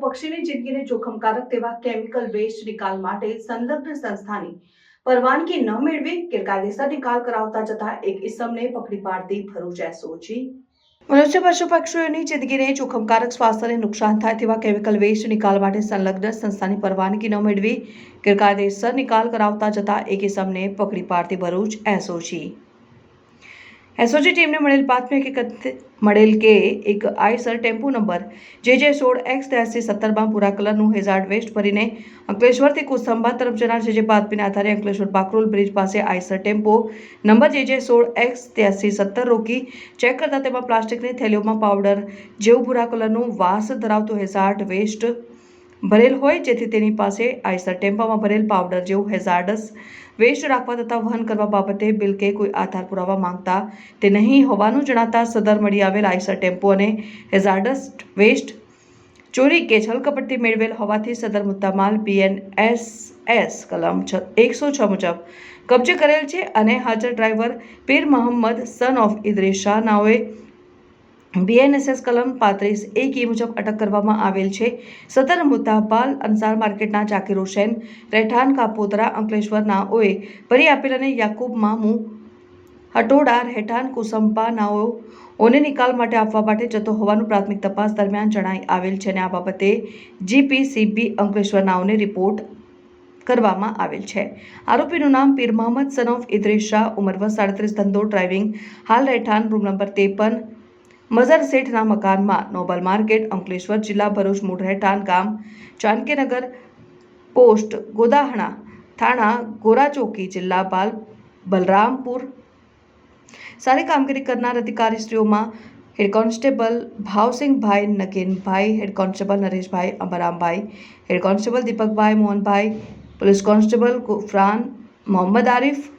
પક્ષીની જિંદગીને જોખમકારક તેવા chemical waste નિકાલ માટે સંલગ્ન સંસ્થાની પરવાનગી ન મેળવી ગેરકાયદેસર નિકાલ કરાવતા જતા એક ઇસમને પકડી પાડતી ભરૂચ એસઓજી. મનુષ્ય પશુ પક્ષીઓની જિંદગીને જોખમકારક સ્વાસ્થ્યને નુકસાન થાય તેવા કેમિકલ વેસ્ટ નિકાલ માટે સંલગ્ન સંસ્થાની પરવાનગી ન મેળવી ગેરકાયદેસર નિકાલ કરાવતા જતા એક ઇસમને પકડી પાડતી ભરૂચ એસઓજી. એસઓજી ટીમને મળેલ પ્રાથમિક હકીકત મળેલ કે એક આઈસર ટેમ્પો નંબર જે જે સોળ એક્સ ત્યાસી સત્તરમાં પૂરા કલરનું હેઝાર્ડ વેસ્ટ ભરીને અંકલેશ્વરથી કુસંબા તરફ જનાર છે જે બાતમીના આધારે અંકલેશ્વર બાકરોલ બ્રિજ પાસે આઈસર ટેમ્પો નંબર જે જે સોળ એક્સ ત્યાસી સત્તર રોકી ચેક કરતા તેમાં પ્લાસ્ટિકની થેલીઓમાં પાવડર જેવું ભૂરા કલરનું વાસ ધરાવતું હેઝાર્ડ વેસ્ટ ભરેલ હોય, જેથી તેની પાસે આઈસર ટેમ્પામાં ભરેલ પાવડર જેવું હેઝાર્ડસ વેસ્ટ રાખવા તથા વહન કરવા બાબતે બિલ કે કોઈ આધાર પુરાવા માંગતા તે નહીં હોવાનું જણાતા સદર મળી આવેલ આઈસર ટેમ્પો અને હેઝાર્ડસ વેસ્ટ ચોરી કે છલકપટ્ટી મેળવેલ હોવાથી સદર મુદ્દામાલ પીએન એસ એસ કલમ એકસો છ મુજબ કબજે કરેલ છે અને હાજર driver Pir Mohammad son of Idris Shah નાઓએ BNSS કલમ પાંત્રીસ એક ઈ મુજબ અટક કરવામાં આવેલ છે. સદર મુદ્દાબાલ અન્સાર માર્કેટના જાકીર હુસેન, રહેઠાણ કાપોતરા અંકલેશ્વર નાઓએ ભરી આપેલ અને યાકુબ મામુ, હટોડા, રહેઠાણ કુસંપા નાઓ ઓને નિકાલ માટે આપવા માટે જતો હોવાનું પ્રાથમિક તપાસ દરમિયાન જણાઈ આવેલ છે અને આ બાબતે જીપીસીબી અંકલેશ્વર નાઓને રિપોર્ટ કરવામાં આવેલ છે. આરોપીનું નામ પીર મહંમદ સન ઓફ ઇદ્રેશ શાહ, ઉંમર વર્ષ સાડત્રીસ ધંધો ડ્રાઇવિંગ, હાલ રહેઠાણ રૂમ નંબર ત્રેપન મઝર શેઠના મકાનમાં નોબલ માર્કેટ અંકલેશ્વર જિલ્લા ભરૂચ મૂળ રહેઠાણ ગામ જાનકીનગર પોસ્ટ ગોદાહણા થાણા ગોરાચોકી જિલ્લા બાલ બલરામપુર સારી કામગીરી કરનાર અધિકારીશ્રીઓમાં head constable Bhavsinhbhai Naginbhai head constable Nareshbhai Ambarambhai head constable Deepakbhai Mohanbhai police constable Gufran Mohammad Arif